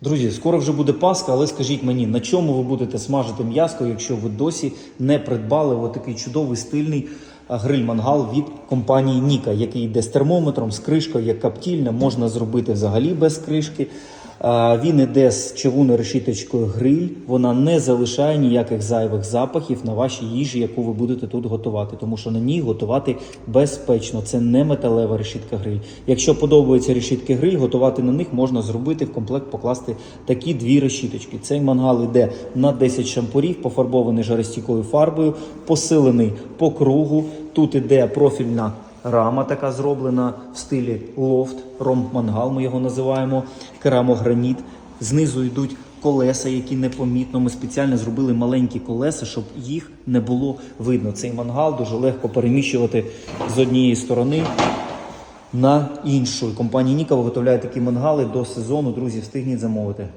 Друзі, скоро вже буде Пасха, але скажіть мені, на чому ви будете смажити м'ясо, якщо ви досі не придбали отакий чудовий стильний гриль-мангал від компанії Ніка, який йде з термометром, з кришкою, як каптільня, можна зробити взагалі без кришки. Він іде з чавунно-решіточкою гриль. Вона не залишає ніяких зайвих запахів на вашій їжі, яку ви будете тут готувати, тому що на ній готувати безпечно. Це не металева решітка гриль. Якщо подобаються решітки гриль, готувати на них можна зробити в комплект, покласти такі дві решіточки. Цей мангал йде на 10 шампурів, пофарбований жаростійкою фарбою, посилений по кругу. Тут іде профільна Рама така зроблена в стилі лофт, ромб-мангал, ми його називаємо, керамограніт. Знизу йдуть колеса, які непомітно. Ми спеціально зробили маленькі колеса, щоб їх не було видно. Цей мангал дуже легко переміщувати з однієї сторони на іншу. Компанія Ніка виготовляє такі мангали до сезону. Друзі, встигніть замовити.